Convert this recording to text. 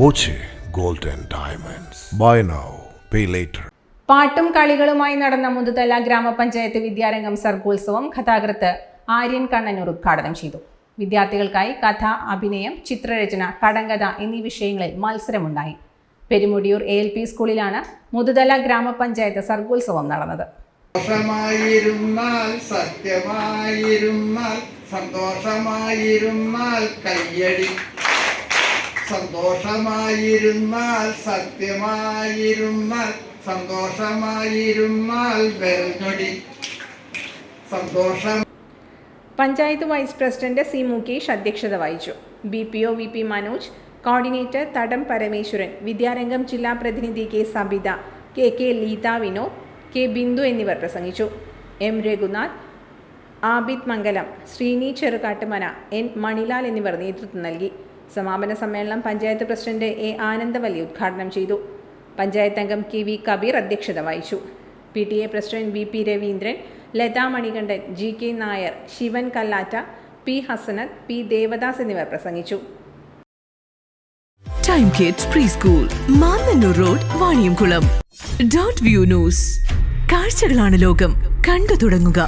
Boche gold and diamonds. Buy now pay later പാട്ടും കളികളുമായി നടന്ന മുതുതല ഗ്രാമപഞ്ചായത്ത് വിദ്യാരംഗം സർഗോത്സവം കഥാകൃത്ത് ആര്യൻ കണ്ണനൂർ ഉദ്ഘാടനം ചെയ്തു. വിദ്യാർത്ഥികൾക്കായി കഥ അഭിനയം ചിത്രരചന കടങ്കഥ എന്നീ വിഷയങ്ങളിൽ മത്സരമുണ്ടായി. പെരുമുടിയൂർ എ എൽ പി സ്കൂളിലാണ് മുതുതല ഗ്രാമപഞ്ചായത്ത് സർഗോത്സവം നടന്നത്. സന്തോഷമായിരുന്നാൽ സത്യമായിരുന്നാൽ സന്തോഷമായിരുന്നാൽ കയ്യടി. സന്തോഷമായിരുന്നാൽ സത്യമായിരുന്നാൽ സന്തോഷമായിരുന്നാൽ വെൽഞ്ഞൊടി സന്തോഷം. Panchayat vice president C Mukesh അധ്യക്ഷത വഹിച്ചു. B P O V P Manoj coordinator Thadam Parameswaran Vidyarangam ജില്ലാ പ്രതിനിധി K Sabitha K K Leetha Vinod K Bindu എന്നിവർ പ്രസംഗിച്ചു. എം രഘുനാഥ് ആബിദ് മംഗലം ശ്രീനി ചെറുകാട്ടുമന എൻ മണിലാൽ എന്നിവർ നേതൃത്വം നൽകി. സമാപന സമ്മേളനം പഞ്ചായത്ത് പ്രസിഡന്റ് എ ആനന്ദവല്ലി ഉദ്ഘാടനം ചെയ്തു. പഞ്ചായത്ത് അംഗം കെ വി കബീർ അധ്യക്ഷത വഹിച്ചു. P T A president V P Raveendran Latha Manikandan G K Nair Sivan Kallatta P Hasanath P Devadas എന്നിവർ പ്രസംഗിച്ചു. Time kids preschool Mannanur road Vaniyamkulam dot view news കാഴ്ചകളാണ് ലോകം. കണ്ടു തുടങ്ങുക.